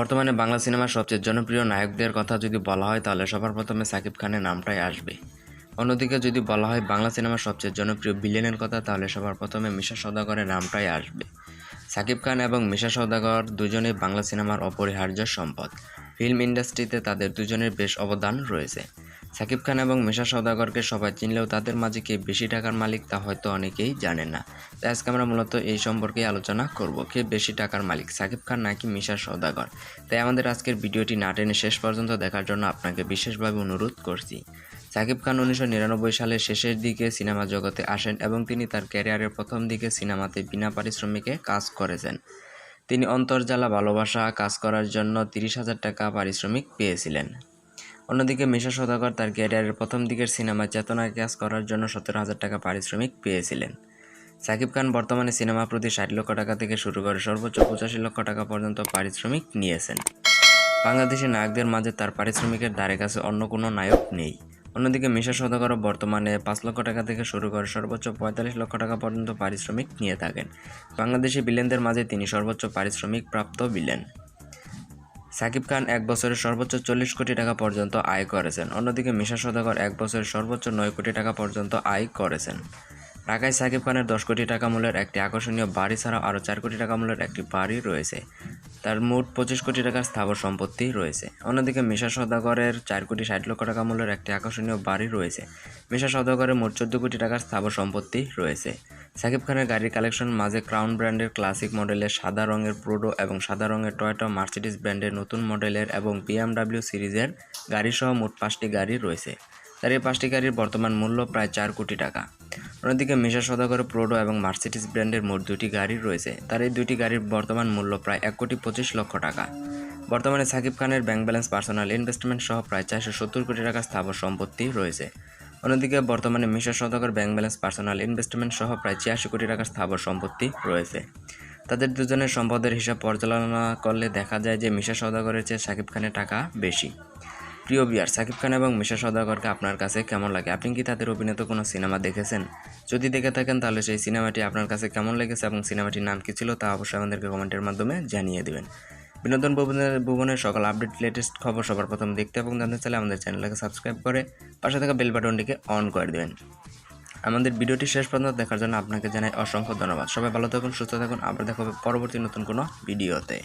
বর্তমানে বাংলা সিনেমার সবচেয়ে জনপ্রিয় নায়কদের কথা যদি বলা হয়, তাহলে সবার প্রথমে সাকিব খানের নামটাই আসবে। অন্যদিকে যদি বলা হয় বাংলা সিনেমার সবচেয়ে জনপ্রিয় ভিলেনের কথা, তাহলে সবার প্রথমে মিশা সদাগরের নামটাই আসবে। সাকিব খান এবং মিশা সৌদাগর দুজনেই বাংলা সিনেমার অপরিহার্য সম্পদ। ফিল্ম ইন্ডাস্ট্রিতে তাদের দুজনের বেশ অবদান রয়েছে। সাকিব খান এবং মিশা সওদাগরকে সবাই চিনলেও তাদের মাঝে কে বেশি টাকার মালিক তা হয়তো অনেকেই জানেন না। তাই আজকে আমরা মূলত এই সম্পর্কে আলোচনা করব, কে বেশি টাকার মালিক, সাকিব খান নাকি মিশা সওদাগর? তাই আমাদের আজকের ভিডিওটি না টেনে শেষ পর্যন্ত দেখার জন্য আপনাকে বিশেষভাবে অনুরোধ করছি। সাকিব খান উনিশশো নিরানব্বই সালের শেষের দিকে সিনেমা জগতে আসেন এবং তিনি তার ক্যারিয়ারের প্রথম দিকে সিনেমাতে বিনা পারিশ্রমিকে কাজ করেছেন। তিনি অন্তর্জালা ভালোবাসা, কাজ করার জন্য তিরিশ হাজার টাকা পারিশ্রমিক পেয়েছিলেন। অন্যদিকে মিশা সদাগর তার ক্যারিয়ারের প্রথম দিকের সিনেমা চেতনায় কাজ করার জন্য সতেরো হাজার টাকা পারিশ্রমিক পেয়েছিলেন। সাকিব খান বর্তমানে সিনেমা প্রতি ষাট লক্ষ টাকা থেকে শুরু করে সর্বোচ্চ পঁচাশি লক্ষ টাকা পর্যন্ত পারিশ্রমিক নিয়েছেন। বাংলাদেশি নায়কদের মাঝে তার পারিশ্রমিকের ধারে কাছে অন্য কোনো নায়ক নেই। অন্যদিকে মিশা সদাগরও বর্তমানে পাঁচ লক্ষ টাকা থেকে শুরু করে সর্বোচ্চ পঁয়তাল্লিশ লক্ষ টাকা পর্যন্ত পারিশ্রমিক নিয়ে থাকেন। বাংলাদেশি বিলেনদের মাঝে তিনি সর্বোচ্চ পারিশ্রমিক প্রাপ্ত বিলেন সাকিব খান এক বছরে সর্বোচ্চ চল্লিশ কোটি টাকা পর্যন্ত আয় করেছেন। অন্যদিকে মিশা সদাগর এক বছরে সর্বোচ্চ নয় কোটি টাকা পর্যন্ত আয় করেছেন। ঢাকায় সাকিব খানের দশ কোটি টাকা মূল্যের একটি আকর্ষণীয় বাড়ি ছাড়াও আরও চার কোটি টাকা মূল্যের একটি বাড়ি রয়েছে। তার মোট পঁচিশ কোটি টাকার স্থাবর সম্পত্তি রয়েছে। অন্যদিকে মিশা সদাগরের চার কোটি ষাট লক্ষ টাকা মূল্যের একটি আকর্ষণীয় বাড়ি রয়েছে। মিশা সদাগরের মোট চোদ্দ কোটি টাকার স্থাবর সম্পত্তি রয়েছে। সাকিব খানের গাড়ির কালেকশন মাঝে ক্রাউন ব্র্যান্ডের ক্লাসিক মডেলের সাদা রঙের প্রোডো এবং সাদা রঙের টয়োটা মার্সিডিস ব্র্যান্ডের নতুন মডেলের এবং বিএমডাব্লিউ সিরিজের গাড়ি সহ মোট পাঁচটি গাড়ি রয়েছে। তার এই পাঁচটি গাড়ির বর্তমান মূল্য প্রায় চার কোটি টাকা। অন্যদিকে মিশা সদাগর প্রোডো এবং মার্সিডিস ব্র্যান্ডের মোট দুটি গাড়ি রয়েছে। তার এই দুটি গাড়ির বর্তমান মূল্য প্রায় এক কোটি পঁচিশ লক্ষ টাকা। বর্তমানে সাকিব খানের ব্যাংক ব্যালেন্স পার্সোনাল ইনভেস্টমেন্ট সহ প্রায় চারশো সত্তর কোটি টাকা স্থাবর সম্পত্তি রয়েছে। অন্যদিকে বর্তমানে Misha Sawdagar bank balance personal investment সহ প্রায় ছিয়াশি কোটি টাকার স্থাবর সম্পত্তি রয়েছে। তাদের দুজনের সম্পদের হিসাব পর্যালোচনা করলে দেখা যায় যে মিশা সদাগরের চেয়ে সাকিব খানের টাকা বেশি। প্রিয় বিয়ার সাকিব খান এবং মিশা সদাগরকে আপনার কাছে কেমন লাগে? আপনি কি তাদের অভিনীত কোনো সিনেমা দেখেছেন? যদি দেখে থাকেন, তাহলে সেই সিনেমাটি আপনার কাছে কেমন লেগেছে এবং সিনেমাটির নাম কী ছিল তা অবশ্যই আমাদেরকে কমেন্টের মাধ্যমে জানিয়ে দেবেন। বিনোদন ভবনের ভুবনের সকল আপডেট লেটেস্ট খবর সবার প্রথম দেখতে এবং জানতে চাইলে আমাদের চ্যানেলটাকে সাবস্ক্রাইব করে পাশে থাকা বেল বাটনটিকে অন করে দেবেন। আমাদের ভিডিওটি শেষ পর্যন্ত দেখার জন্য আপনাকে জানাই অসংখ্য ধন্যবাদ। সবাই ভালো থাকুন, সুস্থ থাকুন। আবার দেখা হবে পরবর্তী নতুন কোনো ভিডিওতে